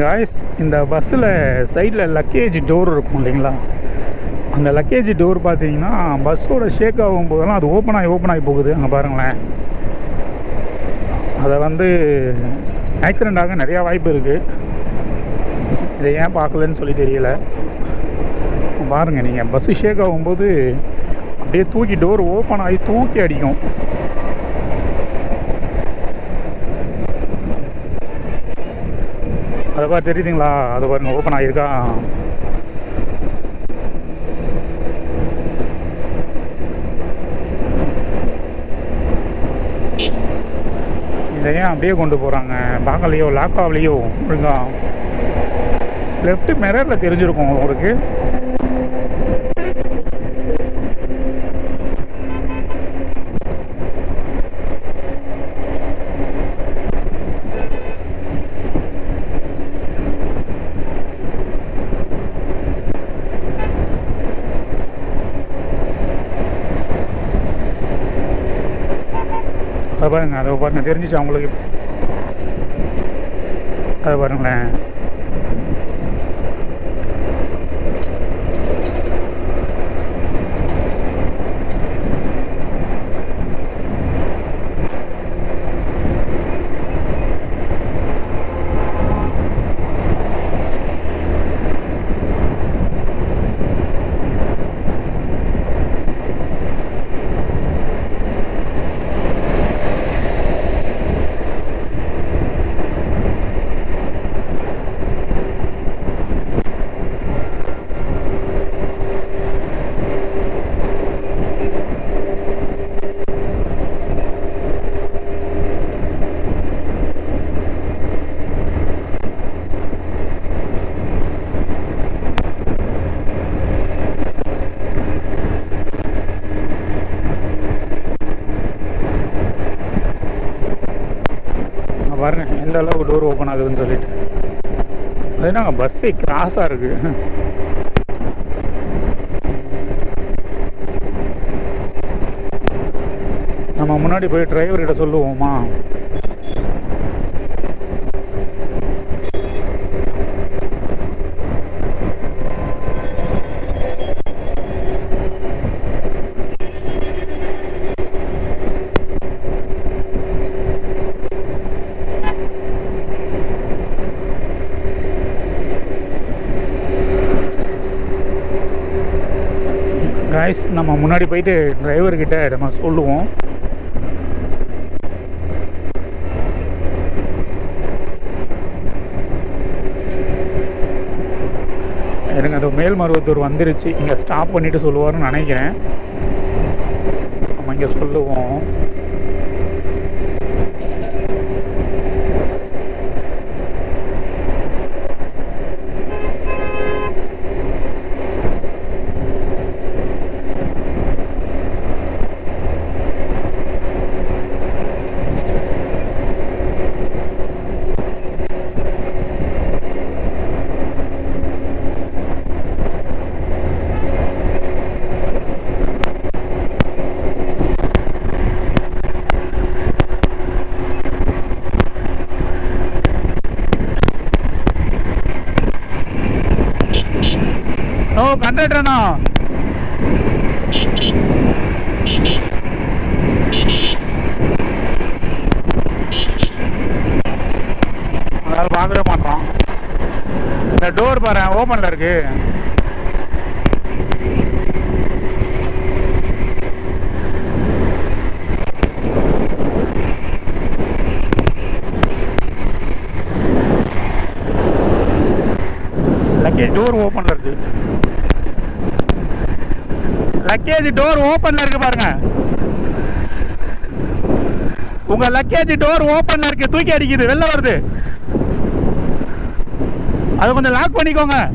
Guys இந்த பஸ்ஸில் சைடில் லக்கேஜ் டோர் இருக்கும் இல்லைங்களா? அந்த லக்கேஜ் டோர் பார்த்தீங்கன்னா பஸ்ஸோட ஷேக் ஆகும் போதெல்லாம் அது ஓப்பன் ஆகி ஓப்பன் ஆகி போகுது. அங்கே பாருங்களேன். அதை வந்து ஆக்சிடெண்ட் ஆக நிறையா வாய்ப்பு இருக்குது இதை ஏன் பார்க்கலன்னு சொல்லி தெரியல. பாருங்கள் நீங்கள் பஸ்ஸு ஷேக் ஆகும்போது அப்படியே தூக்கி டோர் ஓப்பன் ஆகி தூக்கி அடிக்கும். அதை பார்த்து தெரியுதுங்களா? அது பாருங்க ஓப்பன் ஆகியிருக்கா? இதை ஏன் அப்படியே கொண்டு போகிறாங்க பார்க்கலையோ லாக்காவிலையோ ஒழுங்கா. லெஃப்ட் மிரரில் தெரிஞ்சிருக்கும் உங்களுக்கு. அதை பாருங்க அதை பாருங்க தெரிஞ்சிச்சு அவங்களுக்கு. அதை பாருங்களேன். பாருங்க எந்த அளவுக்கு டோர் ஓப்பன் ஆகுதுன்னு சொல்லிட்டு. அது நாங்கள் பஸ்ஸே கிராஸாக இருக்குது நம்ம முன்னாடி போய் டிரைவர்கிட்ட சொல்லுவோமா காய்ஸ் நம்ம முன்னாடி போயிட்டு டிரைவர்கிட்ட நம்ம சொல்லுவோம். எனக்கு அது மேல்மருவத்தூர் வந்துருச்சு. இங்கே ஸ்டாப் பண்ணிவிட்டு சொல்லுவாருன்னு நினைக்கிறேன். நம்ம இங்கே சொல்லுவோம். ஓ கண்டக்டர்ண்ணா. அதனால பார்க்கவே மாட்டோம். இந்த டோர் பாரு ஓப்பனில் இருக்கு. லக்கேஜ் டோர் ஓப்பனில் இருக்கு. லக்கேஜ் டோர் ஓப்பனில் இருக்கு பாருங்க. உங்க லக்கேஜ் டோர் ஓப்பன்ல இருக்கு. தூக்கி அடிக்குது. வெளில வருது. அதை கொஞ்சம் லாக் பண்ணிக்கோங்க.